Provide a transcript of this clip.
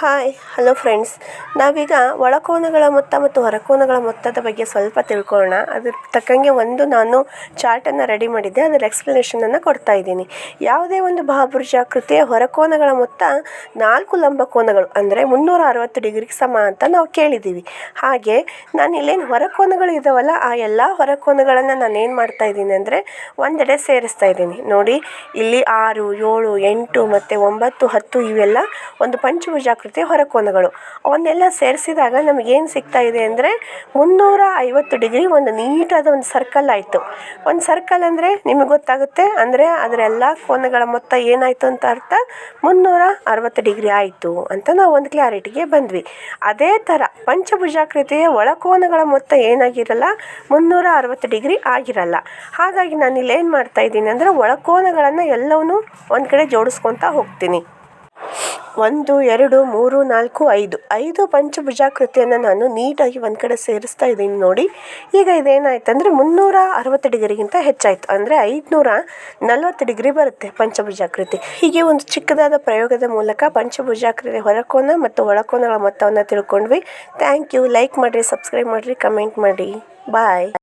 Hi hello friends ನಾವೀಗ ಒಳಕೋನಗಳ ಮೊತ್ತ ಮತ್ತು ಹೊರಕೋನಗಳ ಮೊತ್ತದ ಬಗ್ಗೆ ಸ್ವಲ್ಪ ತಿಳ್ಕೊಳ್ಳೋಣ. ಅದ್ರ ತಕ್ಕಂಗೆ ಒಂದು ನಾನು ಚಾರ್ಟನ್ನು ರೆಡಿ ಮಾಡಿದ್ದೆ. ಅದರ ಎಕ್ಸ್ಪ್ಲನೇಷನನ್ನು ಕೊಡ್ತಾ ಇದ್ದೀನಿ. ಯಾವುದೇ ಒಂದು ಕೃತಿಯ ಹೊರಕೋನಗಳ ಮೊತ್ತ ನಾಲ್ಕು ಲಂಬಕೋನಗಳು ಅಂದರೆ ಮುನ್ನೂರ ಅರವತ್ತು ಡಿಗ್ರಿಗೆ ಸಮ ಅಂತ ನಾವು ಕೇಳಿದ್ದೀವಿ. ಹಾಗೆ ನಾನು ಇಲ್ಲೇನು ಹೊರಕೋನಗಳು ಇದ್ದಾವಲ್ಲ ಆ ಎಲ್ಲ ಹೊರಕೋನಗಳನ್ನು ನಾನು ಏನು ಮಾಡ್ತಾ ಇದ್ದೀನಿ ಅಂದರೆ ಒಂದೆಡೆ ಸೇರಿಸ್ತಾ ಇದ್ದೀನಿ. ನೋಡಿ, ಇಲ್ಲಿ ಆರು, ಏಳು, ಎಂಟು ಮತ್ತು ಒಂಬತ್ತು, ಹತ್ತು ಇವೆಲ್ಲ ಒಂದು ಪಂಚಭುಜಾಕೃತಿ ಹೊರಕೋನಗಳು. ಅವನ್ನೆಲ್ಲ ಸೇರಿಸಿದಾಗ ನಮಗೇನು ಸಿಗ್ತಾ ಇದೆ ಅಂದರೆ ಮುನ್ನೂರ ಐವತ್ತು ಡಿಗ್ರಿ ಒಂದು ನೀಟಾದ ಒಂದು ಸರ್ಕಲ್ ಆಯಿತು. ಒಂದು ಸರ್ಕಲ್ ಅಂದರೆ ನಿಮಗೆ ಗೊತ್ತಾಗುತ್ತೆ ಅಂದರೆ ಅದರ ಎಲ್ಲ ಕೋನಗಳ ಮೊತ್ತ ಏನಾಯಿತು ಅಂತ ಅರ್ಥ ಮುನ್ನೂರ ಅರವತ್ತು ಡಿಗ್ರಿ ಆಯಿತು ಅಂತ ನಾವು ಒಂದು ಕ್ಲಾರಿಟಿಗೆ ಬಂದ್ವಿ. ಅದೇ ಥರ ಪಂಚಭುಜಾಕೃತಿಯ ಒಳಕೋನಗಳ ಮೊತ್ತ ಏನಾಗಿರಲ್ಲ ಮುನ್ನೂರ ಅರವತ್ತು ಡಿಗ್ರಿ ಆಗಿರಲ್ಲ. ಹಾಗಾಗಿ ನಾನು ಇಲ್ಲಿ ಏನು ಮಾಡ್ತಾ ಇದ್ದೀನಿ ಅಂದರೆ ಒಳಕೋನಗಳನ್ನು ಎಲ್ಲವನ್ನೂ ಒಂದು ಕಡೆ ಜೋಡಿಸ್ಕೊತಾ ಹೋಗ್ತೀನಿ. ಒಂದು, ಎರಡು, ಮೂರು, ನಾಲ್ಕು, ಐದು. ಐದು ಪಂಚಭುಜಾಕೃತಿಯನ್ನು ನಾನು ನೀಟಾಗಿ ಒಂದು ಕಡೆ ಸೇರಿಸ್ತಾ ಇದ್ದೀನಿ ನೋಡಿ. ಈಗ ಇದೇನಾಯ್ತು ಅಂದರೆ ಮುನ್ನೂರ ಅರವತ್ತು ಡಿಗ್ರಿಗಿಂತ ಹೆಚ್ಚಾಯಿತು. ಅಂದರೆ ಐದುನೂರ ನಲವತ್ತು ಡಿಗ್ರಿ ಬರುತ್ತೆ ಪಂಚಭುಜಾಕೃತಿ. ಹೀಗೆ ಒಂದು ಚಿಕ್ಕದಾದ ಪ್ರಯೋಗದ ಮೂಲಕ ಪಂಚಭುಜಾಕೃತಿ ಹೊರಕೋನ ಮತ್ತು ಒಳಕೋನಗಳ ಮೊತ್ತವನ್ನು ತಿಳ್ಕೊಂಡ್ವಿ. ಥ್ಯಾಂಕ್ ಯು ಲೈಕ್ ಮಾಡಿರಿ ಸಬ್ಸ್ಕ್ರೈಬ್ ಮಾಡಿರಿ ಕಮೆಂಟ್ ಮಾಡಿ ಬಾಯ್